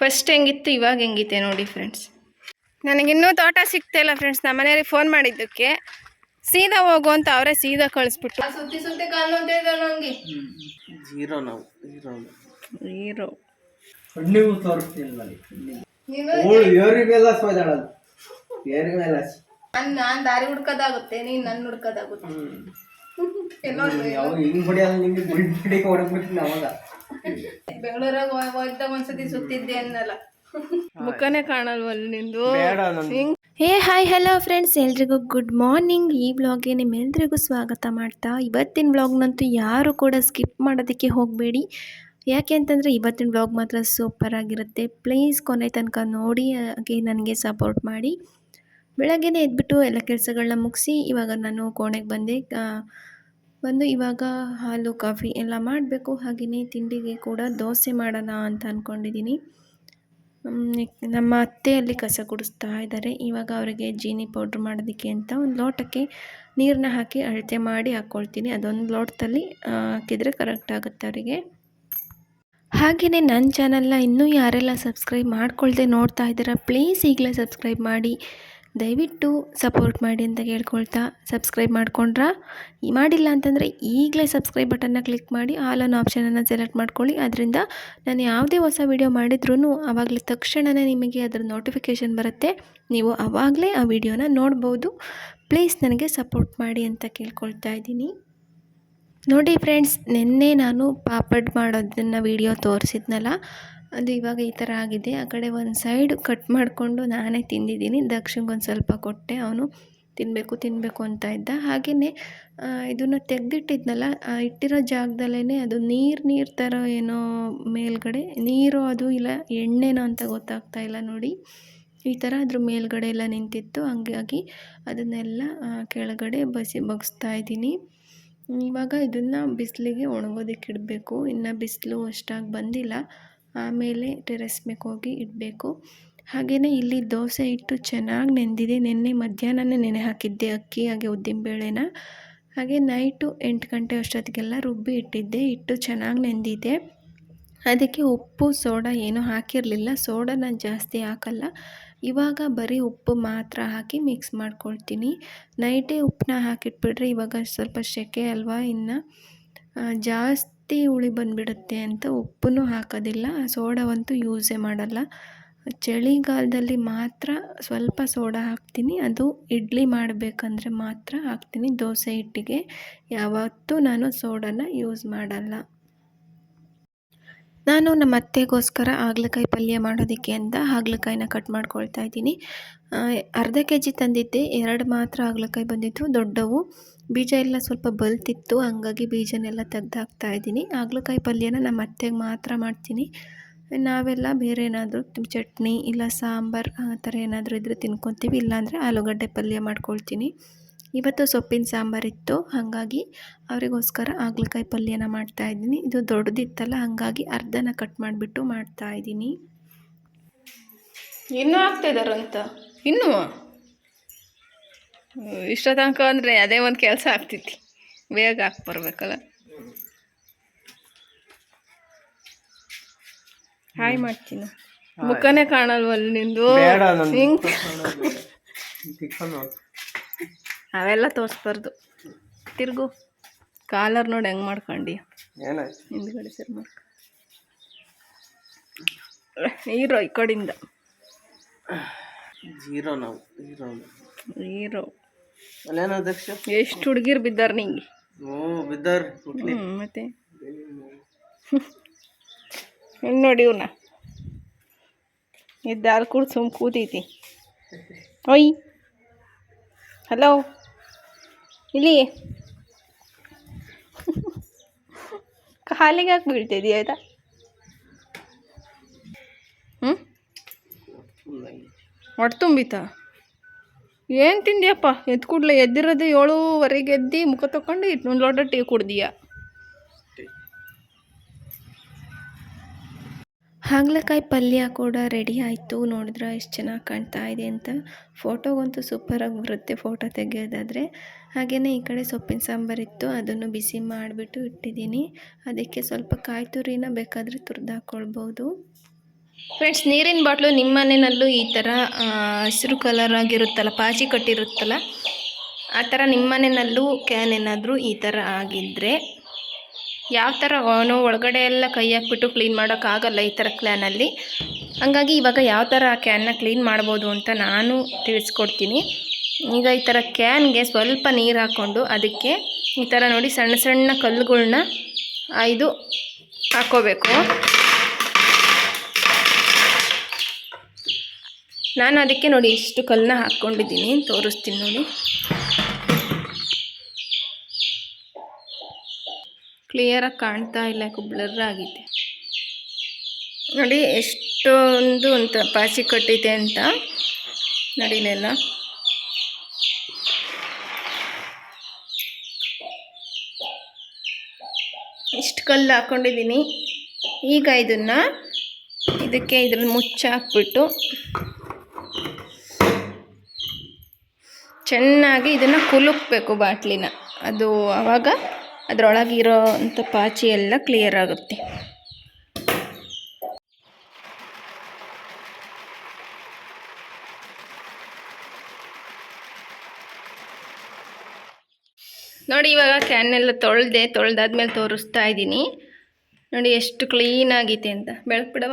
First ಹೆಂಗಿತ್ತು ಇವಾಗ ಹೆಂಗಿತ್ತೆ ನೋಡಿ ಫ್ರೆಂಡ್ಸ್ ನನಗಿನ್ನೂ ತೋಟ ಸಿಗ್ತಾ ಇಲ್ಲ ಫ್ರೆಂಡ್ಸ್ ನಮ್ಮ ಮನೆಯವ್ರಿಗೆ ಫೋನ್ ಮಾಡಿದ್ದಕ್ಕೆ. ಸೀದಾ ಹೋಗು ಅಂತ ಅವರೇ ಸೀದಾ ಕಳಿಸ್ಬಿಟ್ಟು. ಸುತ್ತಿ ಸುತ್ತಿ ಕಾಲು ಅಂತ ಇದ್ದಾರೆ ನನಗೆ ಜೀರೋ ನಾವು ಜೀರೋ ಕಣ್ಣಿಗೂ ನಾನು ದಾರಿ ಹುಡ್ಕೋದಾಗುತ್ತೆ ನೀನು ನನ್ನ ಹುಡ್ಕೋದಾಗುತ್ತೆ. ಬೆಂಗಳೂರಾಗ ಒಂದ್ಸತಿ ಸುತ್ತಿದ್ದೆ ಅನ್ನಲ್ಲ. ಮುಖನೇ ಕಾಣಲ್ವಲ್ಲ ನಿಂದು? ಹೇ ಹಾಯ್ ಹಲೋ ಫ್ರೆಂಡ್ಸ್ ಎಲ್ರಿಗೂ ಗುಡ್ ಮಾರ್ನಿಂಗ್ ಈ ಬ್ಲಾಗ್ಗೆ ನಿಮ್ಮೆಲ್ರಿಗೂ ಸ್ವಾಗತ ಮಾಡ್ತಾ ಇವತ್ತಿನ ಬ್ಲಾಗ್ನಂತೂ ಯಾರು ಕೂಡ ಸ್ಕಿಪ್ ಮಾಡೋದಕ್ಕೆ ಹೋಗಬೇಡಿ. ಯಾಕೆ ಅಂತಂದರೆ ಇವತ್ತಿನ ಬ್ಲಾಗ್ ಮಾತ್ರ ಸೂಪರ್ ಆಗಿರುತ್ತೆ. ಪ್ಲೀಸ್ ಕೊನೆ ತನಕ ನೋಡಿ ಹಾಗೆ ನನಗೆ ಸಪೋರ್ಟ್ ಮಾಡಿ. ಬೆಳಗ್ಗೆನೇ ಎದ್ಬಿಟ್ಟು ಎಲ್ಲ ಕೆಲಸಗಳನ್ನ ಮುಗಿಸಿ ಇವಾಗ ನಾನು ಕೋಣೆಗೆ ಬಂದೆ. ಬಂದು ಇವಾಗ ಹಾಲು, ಕಾಫಿ ಎಲ್ಲ ಮಾಡಬೇಕು. ಹಾಗೆಯೇ ತಿಂಡಿಗೆ ಕೂಡ ದೋಸೆ ಮಾಡೋಣ ಅಂತ ಅಂದ್ಕೊಂಡಿದ್ದೀನಿ ನಮ್ಮ ಅತ್ತೆ ಅಲ್ಲಿ ಕಸ ಗುಡಿಸ್ತಾ ಇದ್ದಾರೆ. ಇವಾಗ ಅವರಿಗೆ ಜೀನಿ ಪೌಡ್ರ್ ಮಾಡೋದಕ್ಕೆ ಅಂತ ಒಂದು ಲೋಟಕ್ಕೆ ನೀರನ್ನ ಹಾಕಿ ಅಳತೆ ಮಾಡಿ ಹಾಕ್ಕೊಳ್ತೀನಿ ಅದೊಂದು ಲೋಟದಲ್ಲಿ ಹಾಕಿದರೆ ಕರೆಕ್ಟ್ ಆಗುತ್ತೆ ಅವರಿಗೆ. ಹಾಗೆಯೇ ನನ್ನ ಚಾನಲ್ನ ಇನ್ನೂ ಯಾರೆಲ್ಲ ಸಬ್ಸ್ಕ್ರೈಬ್ ಮಾಡ್ಕೊಳ್ದೆ ನೋಡ್ತಾ ಇದ್ದೀರಾ ಪ್ಲೀಸ್ ಈಗಲೇ ಸಬ್ಸ್ಕ್ರೈಬ್ ಮಾಡಿ. ದಯವಿಟ್ಟು ಸಪೋರ್ಟ್ ಮಾಡಿ ಅಂತ ಕೇಳ್ಕೊಳ್ತಾ ಸಬ್ಸ್ಕ್ರೈಬ್ ಮಾಡ್ಕೊಂಡ್ರಾ? ಈ ಮಾಡಿಲ್ಲ ಅಂತಂದರೆ ಈಗಲೇ ಸಬ್ಸ್ಕ್ರೈಬ್ ಬಟನ್ನ ಕ್ಲಿಕ್ ಮಾಡಿ ಆಲ್ ಅನ್ನೋ ಆಪ್ಷನನ್ನು ಸೆಲೆಕ್ಟ್ ಮಾಡ್ಕೊಳ್ಳಿ. ಅದರಿಂದ ನಾನು ಯಾವುದೇ ಹೊಸ ವಿಡಿಯೋ ಮಾಡಿದ್ರೂ ಆವಾಗಲೇ ತಕ್ಷಣವೇ ನಿಮಗೆ ಅದರ ನೋಟಿಫಿಕೇಷನ್ ಬರುತ್ತೆ. ನೀವು ಆವಾಗಲೇ ಆ ವಿಡಿಯೋನ ನೋಡ್ಬೋದು. ಪ್ಲೀಸ್ ನನಗೆ ಸಪೋರ್ಟ್ ಮಾಡಿ ಅಂತ ಕೇಳ್ಕೊಳ್ತಾ ಇದ್ದೀನಿ. ನೋಡಿ ಫ್ರೆಂಡ್ಸ್ ನಿನ್ನೆ ನಾನು ಪಾಪಡ್ ಮಾಡೋದನ್ನು ವಿಡಿಯೋ ತೋರಿಸಿದ್ನಲ್ಲ ಅದು ಇವಾಗ ಈ ಥರ ಆಗಿದೆ. ಆ ಕಡೆ ಒಂದು ಸೈಡ್ ಕಟ್ ಮಾಡಿಕೊಂಡು ನಾನೇ ತಿಂದಿದ್ದೀನಿ. ದಕ್ಷಿಣ್ಗೆ ಒಂದು ಸ್ವಲ್ಪ ಕೊಟ್ಟೆ ಅವನು. ತಿನ್ನಬೇಕು ತಿನ್ನಬೇಕು ಅಂತ ಇದ್ದ. ಹಾಗೆಯೇ ಇದನ್ನು ತೆಗೆದಿಟ್ಟಿದ್ನಲ್ಲ ಇಟ್ಟಿರೋ ಜಾಗದಲ್ಲೇ ಅದು ನೀರು ನೀರು ಥರ ಏನೋ ಮೇಲ್ಗಡೆ, ನೀರು ಅದು ಇಲ್ಲ, ಎಣ್ಣೆನೋ ಅಂತ ಗೊತ್ತಾಗ್ತಾ ಇಲ್ಲ ನೋಡಿ. ಈ ಥರ ಅದ್ರ ಮೇಲ್ಗಡೆ ಎಲ್ಲ ನಿಂತಿತ್ತು. ಹಂಗಾಗಿ ಅದನ್ನೆಲ್ಲ ಕೆಳಗಡೆ ಬಸಿ ಬಗ್ಸ್ತಾ ಇದ್ದೀನಿ. ಇವಾಗ ಇದನ್ನು ಬಿಸಿಲಿಗೆ ಒಣಗೋದಕ್ಕೆ ಇಡಬೇಕು. ಇನ್ನು ಬಿಸಿಲು ಅಷ್ಟಾಗಿ ಬಂದಿಲ್ಲ. ಆಮೇಲೆ ಟೆರೆಸ್ ಮೇಲೆ ಹೋಗಿ ಇಡಬೇಕು. ಹಾಗೆಯೇ ಇಲ್ಲಿ ದೋಸೆ ಹಿಟ್ಟು ಚೆನ್ನಾಗಿ ನೆಂದಿದೆ. ನೆನ್ನೆ ಮಧ್ಯಾಹ್ನನೇ ನೆನೆ ಹಾಕಿದ್ದೆ ಅಕ್ಕಿ ಹಾಗೆ ಉದ್ದಿನಬೇಳೆನ. ಹಾಗೆ ನೈಟು ಎಂಟು ಗಂಟೆ ಅಷ್ಟೊತ್ತಿಗೆಲ್ಲ ರುಬ್ಬಿ ಇಟ್ಟಿದ್ದೆ. ಹಿಟ್ಟು ಚೆನ್ನಾಗಿ ನೆಂದಿದೆ. ಅದಕ್ಕೆ ಉಪ್ಪು ಸೋಡಾ ಏನೂ ಹಾಕಿರಲಿಲ್ಲ. ಸೋಡಾ ನಾನು ಜಾಸ್ತಿ ಹಾಕಲ್ಲ. ಇವಾಗ ಬರೀ ಉಪ್ಪು ಮಾತ್ರ ಹಾಕಿ ಮಿಕ್ಸ್ ಮಾಡ್ಕೊಳ್ತೀನಿ. ನೈಟೇ ಉಪ್ಪನ್ನ ಹಾಕಿಟ್ಬಿಟ್ರೆ ಇವಾಗ ಸ್ವಲ್ಪ ಸೆಕೆ ಅಲ್ವಾ ಇನ್ನು? ಆ, ಜಾಸ್ತಿ ಹುಳಿ ಬಂದುಬಿಡುತ್ತೆ ಅಂತ ಉಪ್ಪನ್ನು ಹಾಕೋದಿಲ್ಲ. ಸೋಡಾವಂತೂ ಯೂಸೇ ಮಾಡಲ್ಲ. ಚಳಿಗಾಲದಲ್ಲಿ ಮಾತ್ರ ಸ್ವಲ್ಪ ಸೋಡಾ ಹಾಕ್ತೀನಿ. ಅದು ಇಡ್ಲಿ ಮಾಡಬೇಕಂದ್ರೆ ಮಾತ್ರ ಹಾಕ್ತೀನಿ ದೋಸೆ ಹಿಟ್ಟಿಗೆ. ಯಾವತ್ತೂ ನಾನು ಸೋಡಾನ ಯೂಸ್ ಮಾಡಲ್ಲ. ನಾನು ನಮ್ಮ ಅತ್ತೆಗೋಸ್ಕರ ಹಾಗಲಕಾಯಿ ಪಲ್ಯ ಮಾಡೋದಕ್ಕೆ ಅಂತ ಹಾಗಲಕಾಯಿನ ಕಟ್ ಮಾಡ್ಕೊಳ್ತಾ ಇದ್ದೀನಿ. ಅರ್ಧ ಕೆ ಜಿ ತಂದಿದ್ದೆ, ಎರಡು ಮಾತ್ರ ಹಾಗಲಕಾಯಿ ಬಂದಿತ್ತು, ದೊಡ್ಡವು. ಬೀಜ ಎಲ್ಲ ಸ್ವಲ್ಪ ಬಲ್ತಿತ್ತು, ಹಂಗಾಗಿ ಬೀಜನೆಲ್ಲ ತೆಗ್ದು ಹಾಕ್ತಾ ಇದ್ದೀನಿ. ಹಾಗಲಕಾಯಿ ಪಲ್ಯನ ನಮ್ಮ ಅತ್ತೆಗೆ ಮಾತ್ರ ಮಾಡ್ತೀನಿ. ನಾವೆಲ್ಲ ಬೇರೆ ಏನಾದರೂ ಚಟ್ನಿ ಇಲ್ಲ ಸಾಂಬಾರು, ಆ ಥರ ಏನಾದರೂ ಇದ್ದರೆ ತಿನ್ಕೊತೀವಿ, ಇಲ್ಲಾಂದರೆ ಆಲೂಗಡ್ಡೆ ಪಲ್ಯ ಮಾಡ್ಕೊಳ್ತೀನಿ. ಇವತ್ತು ಸೊಪ್ಪಿನ ಸಾಂಬಾರಿತ್ತು ಹಾಗಾಗಿ ಅವರಿಗೋಸ್ಕರ ಹಾಗಲಕಾಯಿ ಪಲ್ಯನ ಮಾಡ್ತಾ ಇದ್ದೀನಿ. ಇದು ದೊಡ್ಡದಿತ್ತಲ್ಲ ಹಾಗಾಗಿ ಅರ್ಧನ ಕಟ್ ಮಾಡಿಬಿಟ್ಟು ಮಾಡ್ತಾ ಇದ್ದೀನಿ. ಇನ್ನೂ ಆಗ್ತಿದಾರಂತ ಇನ್ನೂ? ಇಷ್ಟ ತನಕ ಅಂದರೆ ಅದೇ ಒಂದು ಕೆಲಸ ಆಗ್ತೈತಿ ಬೇಗ ಹಾಕಿ ಬರ್ಬೇಕಲ್ಲ? ಹಾಯ್ ಮಾಡ್ತೀನಿ. ಮುಖನೇ ಕಾಣಲ್ವಲ್ಲ ನಿಂದು ಬೇಡ ನಂದು ಹಿಂಗ್ ತಿಕ್ಕೊಂಡು ಅವೆಲ್ಲ ತೋರಿಸ್ಬಾರ್ದು. ತಿರುಗು ಕಾಲರ್ ನೋಡಿ ಹೆಂಗೆ ಮಾಡ್ಕೊಂಡು? ಹಿಂದ್ಗಡೆ ಸರ್ ಮಾಡ್ಕ ನೀರು ಈ ಕಡೆಯಿಂದ. ಜೀರೋ ನಾವು ಜೀರೋ ನೀರು ಅಲ್ಲೇನೋ ಎಷ್ಟು ಹುಡುಗಿರು ಬಿದ್ದಾರ ನಿಂಗೆ? ಓ ಬಿದ್ದಾರ್ ಮತ್ತೆ? ಹಿಂಗೆ ನೋಡಿ ಇವನ್ನ ಇದ್ದಾರು ಕೂಡ ಸುಮ್ಮ ಸುಮ್ ಕೂತೈತಿ. ಓಯ್. ಹಲೋ ಇಲ್ಲಿ. ಕಾಲಿಗೆ ಹಾಕಿ ಬೀಳ್ತಿದ್ಯಾ ಆಯ್ತಾ? ಹ್ಞೂ ಹೊಟ್ಟೆ ತುಂಬಿತಾ? ಏನು ತಿಂದಿಯಪ್ಪ? ಎದ್ದು ಕೂಡಲೇ ಎದ್ದಿರೋದು ಏಳುವರೆಗೆ ಎದ್ದು ಮುಖ ತೊಕೊಂಡು ಒಂದು ಲೋಟ ಟೀ ಕುಡ್ದೀಯ? ಹಾಗಲಕಾಯಿ ಪಲ್ಯ ಕೂಡ ರೆಡಿ ಆಯಿತು. ನೋಡಿದ್ರೆ ಎಷ್ಟು ಚೆನ್ನಾಗಿ ಕಾಣ್ತಾ ಇದೆ ಅಂತ. ಫೋಟೋಗಂತೂ ಸೂಪರಾಗಿ ಬರುತ್ತೆ ಫೋಟೋ ತೆಗೆಯೋದಾದರೆ. ಹಾಗೆಯೇ ಈ ಕಡೆ ಸೊಪ್ಪಿನ ಸಾಂಬಾರಿತ್ತು ಅದನ್ನು ಬಿಸಿ ಮಾಡಿಬಿಟ್ಟು ಇಟ್ಟಿದ್ದೀನಿ. ಅದಕ್ಕೆ ಸ್ವಲ್ಪ ಕಾಯಿ ತುರಿನ ಬೇಕಾದರೆ ತುರಿದು ಹಾಕ್ಕೊಳ್ಬೋದು ಫ್ರೆಂಡ್ಸ್ ನೀರಿನ ಬಾಟ್ಲು ನಿಮ್ಮ ಮನೆಯಲ್ಲೂ ಈ ಥರ ಹಸಿರು ಕಲರ್ ಆಗಿರುತ್ತಲ್ಲ, ಪಾಚಿ ಕಟ್ಟಿರುತ್ತಲ್ಲ, ಆ ಥರ ನಿಮ್ಮ ಮನೆಯಲ್ಲೂ ಕ್ಯಾನ್ ಏನಾದರೂ ಈ ಥರ ಆಗಿದ್ದರೆ ಯಾವ ಥರ ಅವನು ಒಳಗಡೆ ಎಲ್ಲ ಕೈ ಹಾಕ್ಬಿಟ್ಟು ಕ್ಲೀನ್ ಮಾಡೋಕ್ಕಾಗಲ್ಲ ಈ ಥರ ಕ್ಲ್ಯಾನಲ್ಲಿ ಹಾಗಾಗಿ ಇವಾಗ ಯಾವ ಥರ ಆ ಕ್ಯಾನ್ನ ಕ್ಲೀನ್ ಮಾಡ್ಬೋದು ಅಂತ ನಾನು ತಿಳಿಸ್ಕೊಡ್ತೀನಿ. ಈಗ ಈ ಥರ ಕ್ಯಾನ್ಗೆ ಸ್ವಲ್ಪ ನೀರು ಹಾಕ್ಕೊಂಡು ಅದಕ್ಕೆ ಈ ಥರ ನೋಡಿ ಸಣ್ಣ ಸಣ್ಣ ಕಲ್ಲುಗಳ್ನ ಇದು ಹಾಕ್ಕೋಬೇಕು. ನಾನು ಅದಕ್ಕೆ ನೋಡಿ ಇಷ್ಟು ಕಲ್ಲನ್ನ ಹಾಕ್ಕೊಂಡಿದ್ದೀನಿ. ತೋರಿಸ್ತೀನಿ ನೋಡಿ. ಕ್ಲಿಯರಾಗಿ ಕಾಣ್ತಾ ಇಲ್ಲ ಯಾಕೆ ಬ್ಲರ್ ಆಗಿದೆ. ನೋಡಿ, ಎಷ್ಟೊಂದು ಅಂತ ಪಾಚಿ ಕಟ್ಟಿದೆ ಅಂತ ನೋಡಿ ಇಲ್ಲೆಲ್ಲ ಇಷ್ಟು ಕಲ್ಲು ಹಾಕ್ಕೊಂಡಿದ್ದೀನಿ ಈಗ ಇದನ್ನು ಇದಕ್ಕೆ ಇದ್ರಲ್ಲಿ ಮುಚ್ಚ ಹಾಕ್ಬಿಟ್ಟು ಚೆನ್ನಾಗಿ ಇದನ್ನು ಕುಲುಕ್ಬೇಕು ಬಾಟ್ಲಿನ. ಅದು ಆವಾಗ ಅದರೊಳಗಿರೋ ಅಂಥ ಪಾಚಿ ಎಲ್ಲ ಕ್ಲಿಯರ್ ಆಗುತ್ತೆ. ನೋಡಿ ಇವಾಗ ಕ್ಯಾನೆಲ್ಲ ತೊಳೆದೆ, ತೊಳೆದಾದ್ಮೇಲೆ ತೋರಿಸ್ತಾ ಇದ್ದೀನಿ. ನೋಡಿ ಎಷ್ಟು ಕ್ಲೀನ್ ಆಗೈತೆ ಅಂತ. ಬೆಳಕು ಬಿಡವ?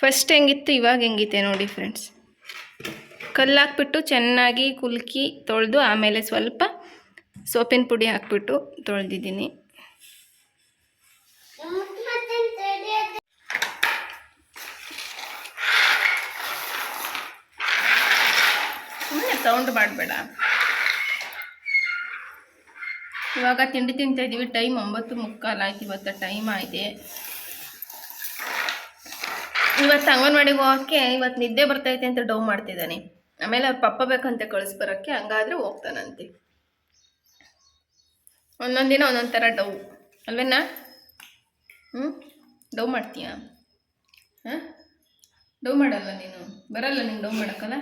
ಫಸ್ಟ್ ಹೆಂಗಿತ್ತು, ಇವಾಗ ಹೆಂಗಿದೆ ನೋಡಿ ಫ್ರೆಂಡ್ಸ್ ಕಲ್ಲು ಹಾಕ್ಬಿಟ್ಟು ಚೆನ್ನಾಗಿ ಕುಲ್ಕಿ ತೊಳೆದು ಆಮೇಲೆ ಸ್ವಲ್ಪ ಸೋಪಿನ ಪುಡಿ ಹಾಕ್ಬಿಟ್ಟು ತೊಳೆದಿದ್ದೀನಿ. ಸೌಂಡ್ ಮಾಡಬೇಡ. ಇವಾಗ ತಿಂಡಿ ತಿಂತಾ ಇದ್ದೀವಿ ಟೈಮ್ ಒಂಬತ್ತು ಮುಕ್ಕಾಲು ಆಯ್ತು, ಇವತ್ತು ಟೈಮ್ ಆಗಿದೆ ಇವತ್ತು ಅಂಗನವಾಡಿಗೆ ಹೋಗೋಕ್ಕೆ ಇವತ್ತು ನಿದ್ದೆ ಬರ್ತೈತೆ ಅಂತ ಡೌ ಮಾಡ್ತಿದ್ದಾನೆ. ಆಮೇಲೆ ಅವ್ರ ಪಪ್ಪ ಬೇಕಂತೆ ಕಳಿಸ್ಬರೋಕ್ಕೆ ಹಂಗಾದ್ರೆ ಹೋಗ್ತಾನಂತೆ. ಒಂದೊಂದು ದಿನ ಒಂದೊಂದು ಥರ ಡವ್ ಅಲ್ವೇನಾ? ಹ್ಞೂ ಡೌ ಮಾಡ್ತೀಯಾ? ಹಾಂ? ಡವ್ ಮಾಡಲ್ಲ ನೀನು? ಬರಲ್ಲ ನೀನು ಡೌ ಮಾಡೋಕ್ಕಲ್ಲ?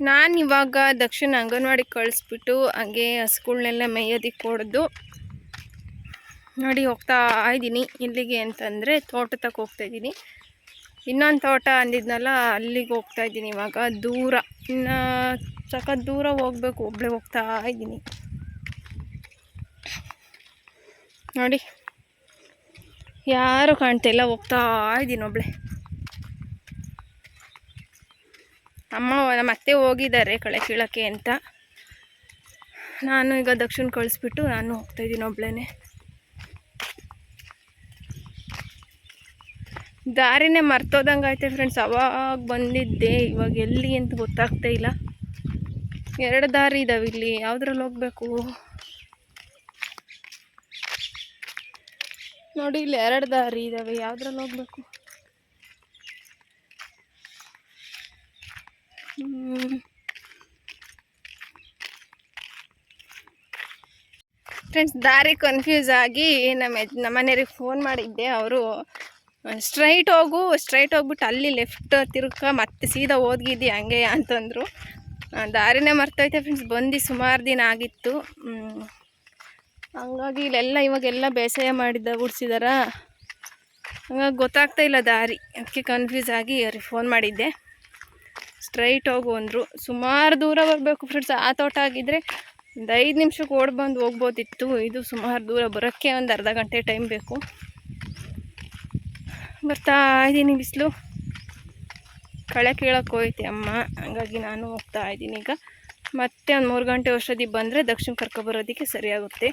ನಾನು ಇವಾಗ ದಕ್ಷಿಣ ಅಂಗನವಾಡಿಗೆ ಕಳಿಸ್ಬಿಟ್ಟು, ಹಾಗೆ ಹಸುಗಳನ್ನೆಲ್ಲ ಮೇಯೋದಕ್ಕೆ ಹೊಡೆದು ನೋಡಿ ಹೋಗ್ತಾ ಇದ್ದೀನಿ ಇಲ್ಲಿಗೆ ಅಂತಂದರೆ ತೋಟ ತಕ್ಕ ಹೋಗ್ತಾ ಇದ್ದೀನಿ ಇನ್ನೊಂದು ತೋಟ ಅಂದಿದ್ನಲ್ಲ, ಅಲ್ಲಿಗೆ ಹೋಗ್ತಾ ಇದ್ದೀನಿ ಇವಾಗ. ದೂರ. ಇನ್ನು ಸಖತ್ ದೂರ ಹೋಗ್ಬೇಕು ಒಬ್ಬಳೆ ಹೋಗ್ತಾ ಇದ್ದೀನಿ ನೋಡಿ. ಯಾರು ಕಾಣ್ತಿಲ್ಲ ಹೋಗ್ತಾ ಇದ್ದೀನಿ ಒಬ್ಳೆ. ಅಮ್ಮ ನಮ್ಮ ಅತ್ತೆ ಹೋಗಿದ್ದಾರೆ ಕಳೆ ಕೀಳೋಕ್ಕೆ ಅಂತ. ನಾನು ಈಗ ದಕ್ಷಿಣ ಕಳಿಸ್ಬಿಟ್ಟು ನಾನು ಹೋಗ್ತಾ ಇದ್ದೀನಿ ದಾರಿನೇ ಮರ್ತೋದಂಗೆ ಐತೆ ಫ್ರೆಂಡ್ಸ್ ಅವಾಗ ಬಂದಿದ್ದೆ, ಇವಾಗ ಎಲ್ಲಿ ಅಂತ ಗೊತ್ತಾಗ್ತಾ ಇಲ್ಲ. ಎರಡು ದಾರಿ ಇದಾವೆ ಇಲ್ಲಿ, ಯಾವ್ದ್ರಲ್ಲಿ ಹೋಗ್ಬೇಕು? ನೋಡಿ ಇಲ್ಲಿ ಎರಡು ದಾರಿ ಇದಾವೆ, ಯಾವ್ದ್ರಲ್ಲಿ ಹೋಗ್ಬೇಕು? ಫ್ರೆಂಡ್ಸ್ ದಾರಿ ಕನ್ಫ್ಯೂಸ್ ಆಗಿ ನಮ್ಮ ನಮ್ಮ ಮನೆಯವ್ರಿಗೆ ಫೋನ್ ಮಾಡಿದ್ದೆ. ಅವರು ಸ್ಟ್ರೈಟ್ ಹೋಗು, ಸ್ಟ್ರೈಟ್ ಹೋಗ್ಬಿಟ್ಟು ಅಲ್ಲಿ ಲೆಫ್ಟ್ ತಿರ್ಕ ಮತ್ತೆ ಸೀದಾ ಓದ್ಗಿದ್ದಿ ಹಂಗೆ ಅಂತಂದರು. ದಾರಿನೇ ಮರ್ತೈತೆ ಫ್ರೆಂಡ್ಸ್ ಬಂದು ಸುಮಾರು ದಿನ ಆಗಿತ್ತು. ಹಂಗಾಗಿ ಇಲ್ಲೆಲ್ಲ ಇವಾಗೆಲ್ಲ ಬೇಸಾಯ ಮಾಡಿದ್ದ, ಗುಡ್ಸಿದಾರ. ಹಂಗಾಗಿ ಗೊತ್ತಾಗ್ತಾ ಇಲ್ಲ ದಾರಿ. ಅದಕ್ಕೆ ಕನ್ಫ್ಯೂಸ್ ಆಗಿ ಅವ್ರಿಗೆ ಫೋನ್ ಮಾಡಿದ್ದೆ. ಸ್ಟ್ರೈಟ್ ಹೋಗು ಅಂದರು. ಸುಮಾರು ದೂರ ಬರಬೇಕು ಫ್ರೆಂಡ್ಸ್ ಆ ತೋಟ ಆಗಿದ್ದರೆ ಒಂದು ಐದು ನಿಮಿಷಕ್ಕೆ ಓಡ್ಬಂದು ಹೋಗ್ಬೋದಿತ್ತು. ಇದು ಸುಮಾರು ದೂರ. ಬರೋಕ್ಕೆ ಒಂದು ಅರ್ಧ ಗಂಟೆ ಟೈಮ್ ಬೇಕು. ಬರ್ತಾ ಇದ್ದೀನಿ ಬಿಸಿಲು. ಕಳೆ ಕೀಳಕ್ಕೆ ಹೋಯ್ತೆ ಅಮ್ಮ. ಹಂಗಾಗಿ ನಾನು ಹೋಗ್ತಾ ಇದ್ದೀನಿ ಈಗ. ಮತ್ತೆ ಒಂದು ಮೂರು ಗಂಟೆ ಔಷಧಿ ಬಂದರೆ ದಕ್ಷಿಣ ಕರ್ಕೊಬರೋದಕ್ಕೆ ಸರಿಯಾಗುತ್ತೆ.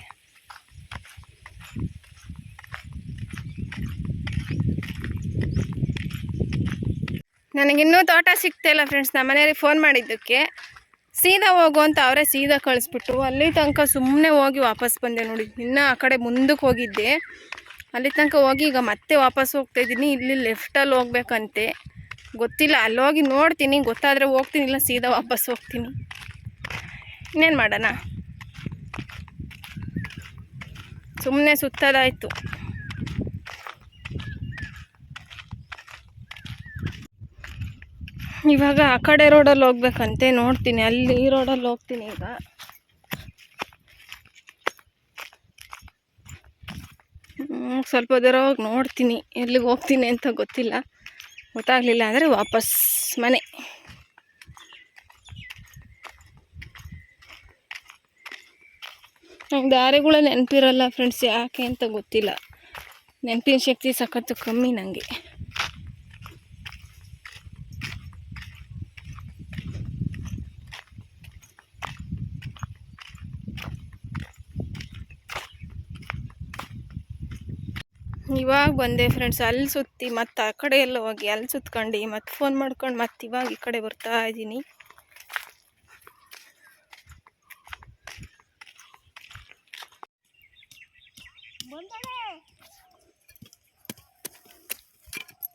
ನನಗಿನ್ನೂ ತೋಟ ಸಿಗ್ತಾಯಿಲ್ಲ ಫ್ರೆಂಡ್ಸ್ ನಮ್ಮ ಮನೆಯವ್ರಿಗೆ ಫೋನ್ ಮಾಡಿದ್ದಕ್ಕೆ. ಸೀದಾ ಹೋಗು ಅಂತ ಅವರೇ ಸೀದಾ ಕಳಿಸ್ಬಿಟ್ಟು ಅಲ್ಲಿ ತನಕ ಸುಮ್ಮನೆ ಹೋಗಿ ವಾಪಸ್ ಬಂದೆ ನೋಡಿ. ಇನ್ನೂ ಆ ಕಡೆ ಮುಂದಕ್ಕೆ ಹೋಗಿದ್ದೆ. ಅಲ್ಲಿ ತನಕ ಹೋಗಿ ಈಗ ಮತ್ತೆ ವಾಪಸ್ ಹೋಗ್ತಾ ಇದ್ದೀನಿ. ಇಲ್ಲಿ ಲೆಫ್ಟಲ್ಲಿ ಹೋಗ್ಬೇಕಂತೆ. ಗೊತ್ತಿಲ್ಲ, ಅಲ್ಲಿ ಹೋಗಿ ನೋಡ್ತೀನಿ. ಗೊತ್ತಾದರೆ ಹೋಗ್ತೀನಿ, ಇಲ್ಲ ಸೀದಾ ವಾಪಸ್ ಹೋಗ್ತೀನಿ. ಇನ್ನೇನು ಮಾಡೋಣ? ಸುಮ್ಮನೆ ಸುತ್ತದಾಯಿತು. ಇವಾಗ ಆ ಕಡೆ ರೋಡಲ್ಲಿ ಹೋಗ್ಬೇಕಂತೆ. ನೋಡ್ತೀನಿ, ಅಲ್ಲಿ ರೋಡಲ್ಲಿ ಹೋಗ್ತೀನಿ ಈಗ. ಸ್ವಲ್ಪ ದೂರ ಹೋಗಿ ನೋಡ್ತೀನಿ, ಎಲ್ಲಿಗೆ ಹೋಗ್ತೀನಿ ಅಂತ ಗೊತ್ತಿಲ್ಲ. ಗೊತ್ತಾಗಲಿಲ್ಲ ಅಂದರೆ ವಾಪಸ್ ಮನೆ. ನಂಗೆ ದಾರಿಗಳ ನೆನಪಿರಲ್ಲ ಫ್ರೆಂಡ್ಸ್ ಯಾಕೆ ಅಂತ ಗೊತ್ತಿಲ್ಲ. ನೆನಪಿನ ಶಕ್ತಿ ಸಖತ್ತು ಕಮ್ಮಿ ನನಗೆ ಇವಾಗ ಬಂದೆ ಫ್ರೆಂಡ್ಸ್ ಅಲ್ಲಿ ಸುತ್ತಿ ಮತ್ತು ಆ ಕಡೆ ಎಲ್ಲ ಹೋಗಿ ಅಲ್ಲಿ ಸುತ್ಕೊಂಡು, ಮತ್ತು ಫೋನ್ ಮಾಡ್ಕೊಂಡು ಮತ್ತೆ ಇವಾಗ ಈ ಕಡೆ ಬರ್ತಾ ಇದ್ದೀನಿ.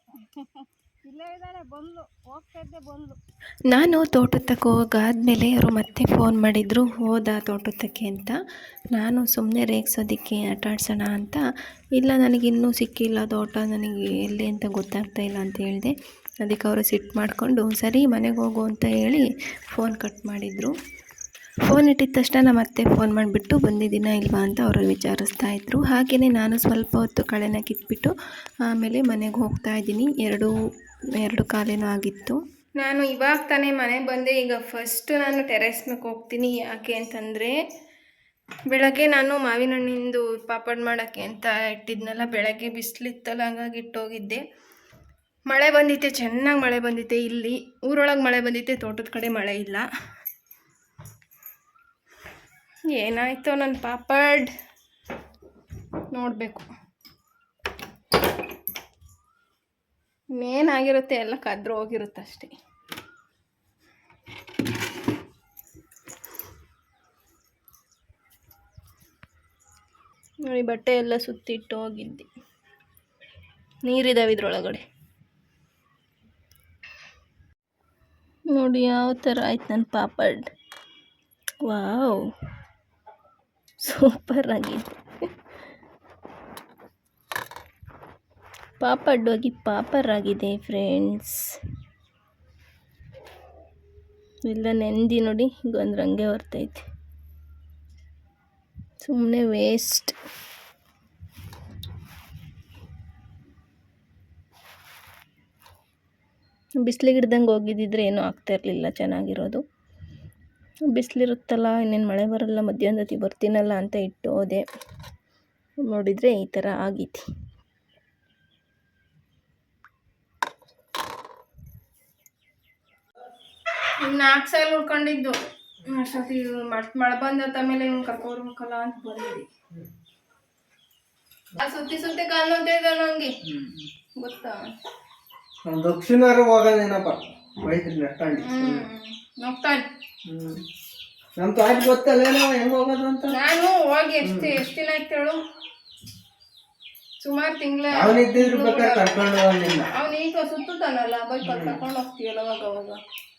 ನಾನು ತೋಟದಕ್ಕೆ ಹೋಗಾದ್ಮೇಲೆ ಅವರು ಮತ್ತೆ ಫೋನ್ ಮಾಡಿದರು, ಹೋದ ತೋಟದಕ್ಕೆ ಅಂತ. ನಾನು ಸುಮ್ಮನೆ ರೇಗಿಸೋದಕ್ಕೆ ಆಟಾಡ್ಸೋಣ ಅಂತ. ಇಲ್ಲ ನನಗಿನ್ನೂ ಸಿಕ್ಕಿಲ್ಲ ತೋಟ, ನನಗೆ ಎಲ್ಲಿ ಅಂತ ಗೊತ್ತಾಗ್ತಾ ಇಲ್ಲ ಅಂತ ಹೇಳಿದೆ. ಅದಕ್ಕೆ ಅವರು ಸಿಟ್ಟು ಮಾಡಿಕೊಂಡು, ಸರಿ, ಮನೆಗೆ ಹೋಗು ಅಂತ ಹೇಳಿ ಫೋನ್ ಕಟ್ ಮಾಡಿದರು. ಫೋನ್ ಇಟ್ಟಿದ ತಕ್ಷಣ ನಾನು ಮತ್ತೆ ಫೋನ್ ಮಾಡಿಬಿಟ್ಟು ಬಂದಿದ್ದೀನಾ ಇಲ್ವಾ ಅಂತ ಅವರು ವಿಚಾರಿಸ್ತಾ ಇದ್ದರು ಹಾಗೆಯೇ ನಾನು ಸ್ವಲ್ಪ ಹೊತ್ತು ಕಳೆನ ಕಿತ್ಬಿಟ್ಟು ಆಮೇಲೆ ಮನೆಗೆ ಹೋಗ್ತಾ ಇದ್ದೀನಿ. ಎರಡು ಎರಡು ಕಾಲೇನೋ ಆಗಿತ್ತು. ನಾನು ಇವಾಗ ತಾನೇ ಮನೆ ಬಂದೆ. ಈಗ ಫಸ್ಟ್ ನಾನು ಟೆರೆಸ್ ಮೇಲೆ ಹೋಗ್ತೀನಿ. ಯಾಕೆ ಅಂತಂದರೆ, ಬೆಳಗ್ಗೆ ನಾನು ಮಾವಿನ ಹಣ್ಣಿಂದು ಪಾಪಡ್ ಮಾಡೋಕ್ಕೆ ಅಂತ ಇಟ್ಟಿದ್ನಲ್ಲ, ಬೆಳಗ್ಗೆ ಬಿಸಿಲಿತ್ತಲ್ಲ, ಹಂಗಾಗಿ ಇಟ್ಟೋಗಿದ್ದೆ. ಮಳೆ ಬಂದಿತ್ತೆ, ಚೆನ್ನಾಗಿ ಮಳೆ ಬಂದಿತ್ತೆ ಇಲ್ಲಿ. ಊರೊಳಗೆ ಮಳೆ ಬಂದಿತ್ತೆ, ತೋಟದ ಕಡೆ ಮಳೆ ಇಲ್ಲ. ಏನಾಯ್ತೋ ನನ್ನ ಪಾಪಡ್. ನೋಡಬೇಕು. ಇನ್ನೇನಾಗಿರುತ್ತೆ ಎಲ್ಲ ಕದ್ರು ಹೋಗಿರುತ್ತೆ ಅಷ್ಟೇ. ನೋಡಿ, ಬಟ್ಟೆ ಎಲ್ಲ ಸುತ್ತಿಟ್ಟು ಹೋಗಿದ್ದೆ. ನೀರಿದಾವೆ ಇದ್ರೊಳಗಡೆ. ನೋಡಿ, ಯಾವ ಥರ ಆಯ್ತು ನನ್ನ ಪಾಪಡ್. ವಾವ್, ಸೂಪರ್ ಆಗಿದೆ. ಪಾಪಡ್ ಹೋಗಿ ಪಾಪರ್ ಆಗಿದೆ ಫ್ರೆಂಡ್ಸ್ ಎಲ್ಲ ನೆಂದಿ ನೋಡಿ ಒಂದು ರಂಗೆ ಬರ್ತೈತೆ ಸುಮ್ಮನೆ ವೇಸ್ಟ್ ಬಿಸಿಲಿಗಿಡ್ದಂಗೆ ಹೋಗಿದ್ದಿದ್ರೆ ಏನೂ ಆಗ್ತಾ ಇರಲಿಲ್ಲ, ಚೆನ್ನಾಗಿರೋದು. ಬಿಸಿಲಿರುತ್ತಲ್ಲ, ಇನ್ನೇನು ಮಳೆ ಬರಲ್ಲ ಮಧ್ಯಾಹ್ನದ ಹೊತ್ತಿಗೆ ಬರ್ತೀನಲ್ಲ ಅಂತ ಇಟ್ಟು ಹೋದೆ. ನೋಡಿದರೆ ಈ ಥರ ಆಗೈತಿ ನಾಲ್ಕು ಸಲ ಉಳ್ಕೊಂಡಿದ್ದು. ಅಷ್ಟೊತ್ತಿ ಮಟ್ ಮಳೆ ಬಂದ ಮೇಲೆ ಇವ್ನು ಕರ್ಕೊಬರ್ಬೇಕಲ್ಲ ಅಂತ ಬಂದಿದ್ದೆ ಆ ಸುತ್ತಿ ಸುತ್ತಿ ಕಾಲು ನೋಡ್ತಾ ಇದ್ದ ನಂಗೆ ಗೊತ್ತಾ? ದಕ್ಷಿಣ ದಕ್ಷಿಣರು ಹೋಗೋದೇನಪ್ಪ ಬೈತ್ರಿ ನೆಟ್ಟಾಂಡಿ ಹ್ಮ್ ನೋಗ್ತಾನೆ ನಮ್ ತಾಯಿ ಗೊತ್ತಲ್ಲೇನೋ ಹೆಂಗ್ ಹೋಗೋದು ಅಂತ? ನಾನು ಹೋಗಿ ಎಷ್ಟು ಎಷ್ಟು ದಿನ ಆಯ್ತು ಹೇಳು? ಸುಮಾರು ತಿಂಗಳ ಅವನಿದ್ದಿದ್ರು ಬೇಕಾದ್ರೆ ಕರ್ಕೊಂಡು ಹೋಗಲಿಲ್ಲ. ಅವ್ನು ಈಗ ಸುತ್ತಾನಲ್ಲ ಬೈಕ್ ಕರ್ಕೊಂಡು ಹೋಗ್ತೀವಲ್ಲ ಅವಾಗ ಅವಾಗ.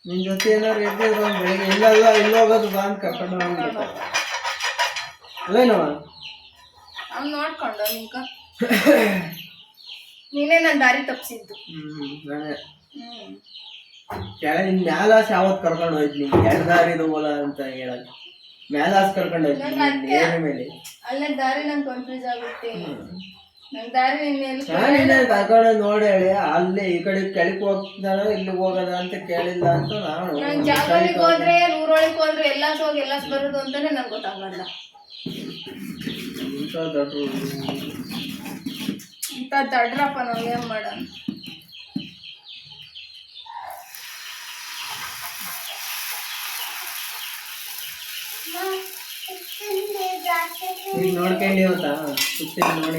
ನಿನ್ ಜೊತೆ ಏನಾದ್ರು ಇದ್ದಿದ್ರು ಬೆಳಿಗ್ಗೆ ಇಲ್ಲಲ್ಲ ಇಲ್ಲ ಹೋಗೋದು ಬಾ ಅಂತ ಕರ್ಕೊಂಡು ಅಲ್ಲೇನವ ಅವ್ನು ನೋಡ್ಕೊಂಡ ಈಗ ನೀನೇ ನನ್ನ ದಾರಿ ತಪ್ಪಿಸಿದ್ದು ಹ್ಮ್ ನಾನೇ. ಹ್ಮ್. ಮ್ಯಾಲಾಸ್ ಯಾವತ್ ಕರ್ಕೊಂಡು ಹೋಯ್ತು ನಿಂಗೆ ಎರಡು ದಾರಿದು ಹೋಲ ಅಂತ ಹೇಳಕ್ ಮ್ಯಾಲಾಸ್ ಕರ್ಕೊಂಡು ಹೋಯ್ತು ಮೇಲೆ. ಅಲ್ಲೇ ದಾರಿ ನಂಗೆ ಕನ್ಫ್ಯೂಸ್ ಆಗುತ್ತೆ. ನನ್ನ ದಾರಿ ನಿನ್ನೆ ಎಲ್ಲಿ ನಾನಿನ್ನ ಕರ್ಕೊಂಡು ನೋಡಿ ಹೇಳಿ ಅಲ್ಲಿ ಈ ಕಡೆ ಕೆಳಕ್ ಹೋಗ್ತಾನ ಇಲ್ಲಿ ಹೋಗದ ಅಂತ ಕೇಳಿಲ್ಲ ಅಂತ ನಾನು ಜಾಗಲಿಗೆ ಹೋದ್ರೆ ಊರೊಳಗೆ ಹೋದ್ರೆ ಎಲ್ಲಾ ಹೋಗಿ ಎಲ್ಲಾ ಬರೋದು ಅಂತಾನೆ ನಂಗೆ ಗೊತ್ತಾಗಲ್ಲ ಇಂಥ ದೊಡ್ಡ ಇಂಥ ದಡ್ರಪ್ಪ ನಾವು ಏನ್ ಮಾಡೋಣ ಈಗ ನೋಡ್ಕೊಂಡು ಇವತ್ತಾ ಸುತ್ತಿ ನೋಡಿ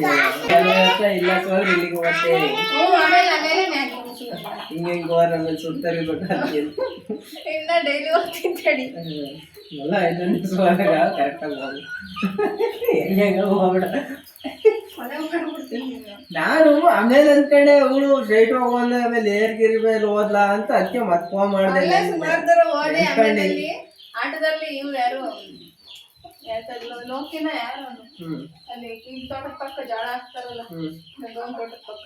ಇಲ್ಲ ಹೋದ್ರೆ ಇಲ್ಲಿಗೆ ಹೋಗತ್ತೆ ಹಿಂಗೆ ಹಿಂಗೆ ಹೋದ್ರೆ ಆಮೇಲೆ ಸುತ್ತರಿಬೇಕಾಗ್ತದೆ ಇನ್ನ ಡೈಲಿ ಎಲ್ಲ ಕರೆಕ್ಟಾಗಿ ಹೋಗಿ ಹೆಂಗೆ ಹೆಂಗೆ ಹೋಗ್ಬಿಡ. ಮನೆ ಮಾಡ್ಬಿಡ್ತೀನಿ ನೀನು. ಆಮೇಲೆ ಅನ್ಕೊಂಡೆ ಅವಳು ಸ್ಟ್ರೈಟ್ ಹೋಗೋದ್ ಆಮೇಲೆ ಏರ್ಗಿರಿ ಮೇಲೆ ಹೋದ್ಲಾ ಅಂತ ಅದಕ್ಕೆ ಮತ್ತೆ ಫೋನ್ ಮಾಡಿದೆ ಆಟದಲ್ಲಿ ಇವ್ರು ಯಾರು ಲೋಕಿನ ಯಾರು? ಅಲ್ಲಿ ಇಲ್ಲಿ ತೋಟದ ಪಕ್ಕ ಜಾಳ ಹಾಕ್ತಾರಲ್ಲ? ತೋಟದ ಪಕ್ಕ.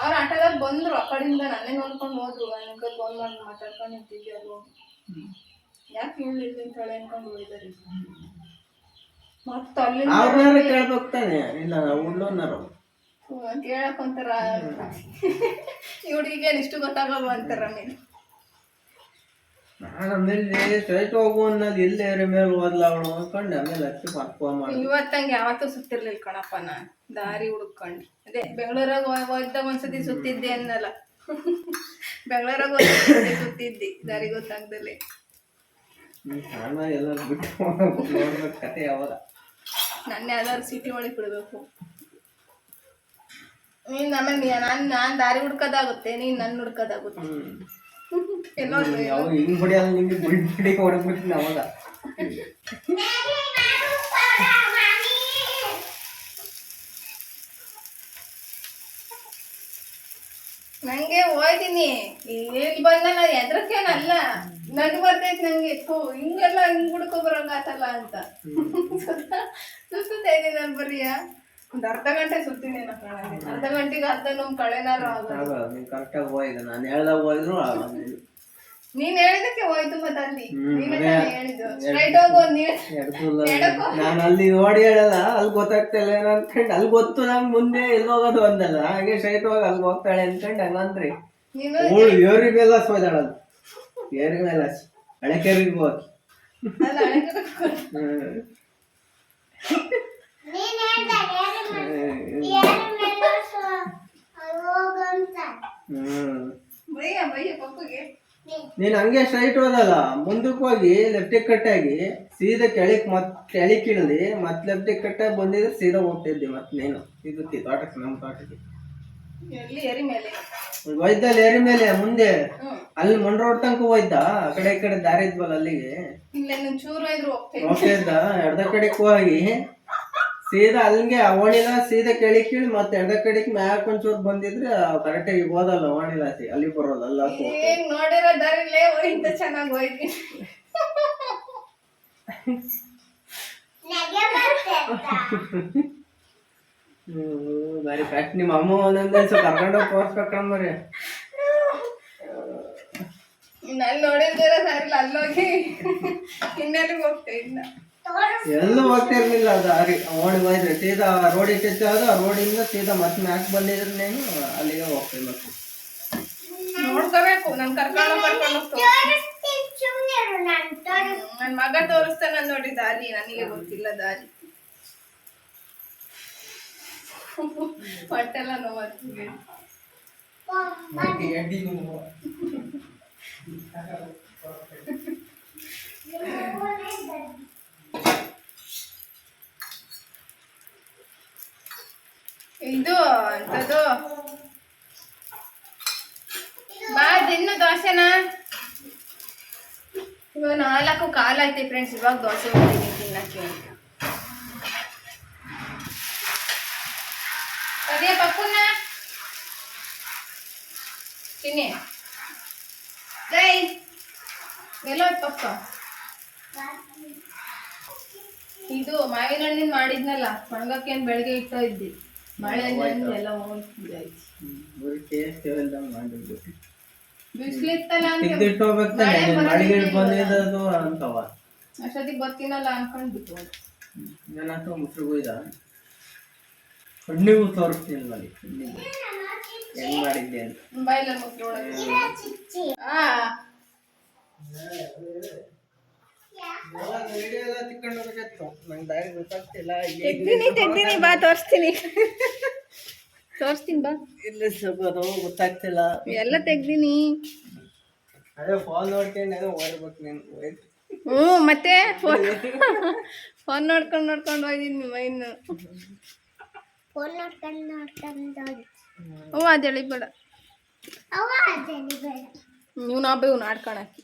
ಅವ್ರ ಆಟದಾಗ ಬಂದ್ರು ಆ ಕಡೆಯಿಂದ ನನ್ನೇ ನೋಡ್ಕೊಂಡು ಹೋದ್ರು. ನನಗೆ ಫೋನ್ ಮಾಡಿ ಮಾತಾಡ್ಕೊಂಡು ನಿಂತಿದ್ದೆ ಅದು. ಯಾಕೆ ಇವಳು ಅಂತ ಹೇಳಿ ಅನ್ಕೊಂಡು ಹೋಗಿದ್ದಾರೆ ಮತ್ತೆ ಅಲ್ಲಿಂದ ಅವ್ರನ್ನಾರ ಕೇಳ್ಬೇಕು ತಾನೆ? ಇಲ್ಲ ಉಳ್ಳೋನರು. ಹೇಳಕ್ ಈ ಹುಡುಗಿಗೆ ಇಷ್ಟು ಗೊತ್ತಾಗಲ್ವ ಅಂತಾರ ಆಮೇಲೆ. ನಾನು ಆಮೇಲೆ ಸ್ಟ್ರೈಟ್ ಹೋಗು ಅನ್ನೋದು ಮೇಲೆ ಆಮೇಲೆ ಹಚ್ಚಿ ಫೋನ್ ಮಾಡಿ ಇವತ್ತಂಗೆ ಯಾವತ್ತೂ ಸುತ್ತಿರ್ಲಿಲ್ಲ ಕಣಪ್ಪ ನಾ ದಾರಿ ಹುಡುಕೊಂಡು ಅದೇ ಬೆಂಗಳೂರಾಗ ಹೋದಾಗ ಒಂದ್ಸತಿ ಸುತ್ತಿದ್ದೆ ಅನ್ನಲ್ಲ. ಬೆಂಗಳೂರಾಗ ಒಂದ್ಸತಿ ಸುತ್ತಿದ್ದಿ ದಾರಿ ಗೊತ್ತಾಗ್ದಲ್ಲಿ ನಾನು ಎಲ್ಲ ಬಿಟ್ಟು ನೋಡ್ಬೇಕು ಕತೆ ಯಾವಾಗ. ನನ್ನ ಯಾವ್ದಾದ್ರು ಸಿಟಿ ಒಳಗೆ ಬಿಡ್ಬೇಕು. ನೀನ್ ಆಮೇಲೆ ನಾನು ನಾನ್ ನಾನ್ ದಾರಿ ಹುಡ್ಕೋದಾಗುತ್ತೆ ನೀನ್ ನನ್ ಹುಡ್ಕೋದಾಗುತ್ತೆ. ನಿಂಗೆ ಬಿಡ್ ಬಿಡಿ ಹೊಡ್ಬಿಟ್ಟಿನ ಅವಾಗ. ನಂಗೆ ಹೋಯ್ತೀನಿ. ಇಲ್ಲಿ ಬಂದಲ್ಲ ಎದ್ರಕ್ಕೇನಲ್ಲ. ನನ್ ಬರ್ತೈತಿ ನಂಗೆ. ಥೂ ಹಿಂಗೆಲ್ಲ ಹಿಂಗ್ ಹುಡ್ಕೊ ಬರಂಗಾತಲ್ಲ ಅಂತ. ಸುತ್ತ ಇದ್ದೀನಿ ನಾನು ಬರೀಯ. ಒಂದ್ ಅರ್ಧ ಗಂಟೆ ಸುತ್ತೀನಿ ಅರ್ಧ ಗಂಟೆಗೆ ಅರ್ಧ ನಮ್ ಕಳೆನಾರು ನೀನ್ ಕರೆಕ್ಟಾಗಿ ಹೋಯ್ತು ನಾನು ಹೇಳ್ದಾಗ ಹೋಯ್ದ್ರು ನೀನ್ ಹೇಳಿದಕ್ಕೆ ಹೋಯ್ತು ಮತ್ತೆ ಅಲ್ಲಿ. ನೀನೇ. ತಾನೇ ಹೇಳಿದ್ದು. ಸ್ಟ್ರೈಟ್ ಹೋಗು ನೀವ್ ನಾನು. ಅಲ್ಲಿ ನೋಡಿ ಹೇಳಲ್ಲ ಅಲ್ಲಿ ಗೊತ್ತಾಗ್ತಿಲ್ಲ ಏನೋ ಅನ್ಕೊಂಡು ಅಲ್ಲಿ ಗೊತ್ತು ನಂಗೆ ಮುಂದೆ ಎಲ್ಲಿ ಹೋಗೋದು ಒಂದಲ್ಲ ಹಾಗೆ ಸ್ಟ್ರೈಟ್ ಹೋಗಿ ಅಲ್ಲಿ ಹೋಗ್ತಾಳೆ ಅನ್ಕೊಂಡು ಹಂಗಂದ್ರಿ ನೀನು ಅವಳು ಏರಿ ಮೇಲೆ ಸೋದಾಳದು ಏರಿ ಮೇಲೆ ಹಳೆಕೆರಿಗೆ ಹೋಗಿ. ಅಲ್ಲ ಅಣೆಕಟ್ಟು ಹ್ಮ್. ನೀನ್ ಹಂಗೆ ಸ್ಟ್ರೈಟ್ ಹೋದಲ್ಲ ಮುಂದಕ್ಕೆ ಹೋಗಿ ಲೆಫ್ಟಿಗೆ ಕಟ್ಟಾಗಿ ಸೀದಾ ಕೆಳಕ್ ಮತ್ ಕೆಳಕ್ ಇಳಿದಿ ಮತ್ ಲೆಫ್ಟಿಗೆ ಕಟ್ಟಾಗಿ ಬಂದಿದ್ರೆ ಸೀದಾ ಹೋಗ್ತಿದ್ದಿ ಮತ್ ನೀನು. ಸಿಗುತ್ತಿ ತೋಟಕ್ಕೆ ನಮ್ಮ ತೋಟಕ್ಕೆ. ಒಯ್ದಲ್ಲಿ ಎರಿ ಮೇಲೆ? ಹೋಯ್ತಲ್ಲ ಏರಿ ಮೇಲೆ ಮುಂದೆ. ಅಲ್ಲಿ ಮಂಡ್ರ ರೋಡ್ ತನಕ ಹೋಯ್ತ ಆ ಕಡೆ ಈ ಕಡೆ ದಾರಿ ಇದ್ವಲ್ಲ ಅಲ್ಲಿಗೆ. ಇಲ್ಲ ಇದ್ದ ಎಡ್ದ ಕಡೆಗೆ ಹೋಗಿ ಸೀದಾ ಅಲ್ಲಿಗೆ ಓಣಿಲ ಸೀದಾ ಕೇಳಿ ಕೇಳಿ ಮತ್ತೆ ಎಡ ಕಡೆಗೆ ಮ್ಯಾಕ್ ಒಂಚೂರು ಬಂದಿದ್ರೆ ಕರೆಕ್ಟಾಗಿ ಹೋದಲ್ಲ ಓಣಿಲಾಸಿ ಅಲ್ಲಿ ಬರೋಲ್ಲ ಅಲ್ಲ ಏನ್ ನೋಡಿರೋ ದಾರಿಲೇ ಇಂತ ಚೆನ್ನಾಗಿ ಹೋಯ್ತಿ. ಹ್ಮ್ ಬಾರಿ ಕಟ್ ನಿಮ್ಮ ಅಮ್ಮ ಒಂದೊಂದ್ ಕರ್ಕೊಂಡೋಗಿ ಕರ್ಕೊಂಡು ತೋರ್ಸ್ಬೇಕಂಬರಿ ಇನ್ನು ಅಲ್ಲಿ ನೋಡಿದಿರೋ ದಾರಿಲಿ ಅಲ್ಲೋಗಿ ಇನ್ನೆಲ್ಲಿಗೆ ಹೋಗ್ತಾ ಇಲ್ಲ ಎಲ್ಲೂ ಹೋಗ್ತಾ ಇರ್ಲಿಲ್ಲ ದಾರಿ ಓಡಿ ಹೋಯ್ತು ಸೀದಾ ರೋಡ್ ಇಟ್ಟಿತ್ತು ಅದು ಆ ರೋಡಿಂದ ಸೀದಾ ಮತ್ತೆ ಮ್ಯಾಕ್ ಬಂದಿದ್ರೆ ನೀನು ಅಲ್ಲಿಗೆ ಹೋಗ್ತೀವಿ ಮತ್ತೆ. ನೋಡ್ಕೋಬೇಕು ನನ್ ಕರ್ಕೊಂಡು ಕರ್ಕೊಂಡು ನನ್ನ ನನ್ ಮಗ ತೋರಿಸ್ತಾನೆ ನೋಡಿ ದಾರಿ ನನಗೆ ಗೊತ್ತಿಲ್ಲ ದಾರಿ. ಹೊಟ್ಟೆಲ್ಲ ನೋವಾಗ್ತಿದೆ. ಇದು ಅಂತದು ಬಾ, ತಿನ್ನು ದೋಸೆನ. ಇವಾಗ ನಾಲ್ಕು ಕಾಲಾಯ್ತು ಫ್ರೆಂಡ್ಸ್ ಇವಾಗ ದೋಸೆ ಮಾಡಿದ್ದೀನಿ ತಿನ್ನಕ್ಕೆ ಅದೇ ಪಪ್ಪುನ. ತಿನ್ನಿ. ಎಲ್ಲೋ ಪಪ್ಪ? ಇದು ಮಾವಿನ ಹಣ್ಣಿನ ಮಾಡಿದ್ನಲ್ಲ ಒಣಗಕ್ಕೆ ಬೆಳಗ್ಗೆ ಇಟ್ಟ ಇದ್ದಿ? ಅಂತವ ಅಷ್ಟೊತ್ತಿಗೆ ಬರ್ತೀನಲ್ಲ ಅನ್ಕೊಂಡ್ ಬಿಟ್ಟು ನನ್ನ ಹತ್ರ ಮುಸ್ರು ಹೋಯ್ದ. ಕಣ್ಣಿಗೂ ತೋರಿಸ್ತೀನಿ ನೋಡಿ ಹೆಂಗ್ ಮಾಡಿದ್ದೆ ಅಂತ ಮೊಬೈಲಲ್ಲಿ ಮುಗ್ದು ಒಳಗೆ ಆ ನಂಗೆ ದಾರಿ ಗೊತ್ತಾಗ್ತಿಲ್ಲ ತೆಗ್ದಿನಿ ತೆಗ್ದೀನಿ ಬಾ ತೋರಿಸ್ತೀನಿ. ತೋರಿಸ್ತೀನಿ ಬಾ. ಇಲ್ಲ ಸ್ವಲ್ಪ ಅದು ಗೊತ್ತಾಗ್ತಿಲ್ಲ. ಎಲ್ಲ ತೆಗ್ದೀನಿ. ಅದೇ ಫೋನ್ ನೋಡ್ಕೊಂಡು ಏನೋ ಓಡ್ಬೇಕು ನೀನು. ಹ್ಞೂ ಮತ್ತೆ ಫೋನ್ ಫೋನ್ ನೋಡ್ಕೊಂಡು ನೋಡ್ಕೊಂಡು ಹೋಗಿದ್ದೀನಿ ಮೈನ್. ಫೋನ್ ನೋಡ್ಕೊಂಡು ನೋಡ್ಕೊಂಡು ಹ್ಞೂ ಅದು ಎಳಿಬೇಡ. ಅವ ಅದೇನಿ ಬೇಡ ನೀವು ನಾವು ಇವ್ನು ಆಡ್ಕೊಳಕ್ಕೆ.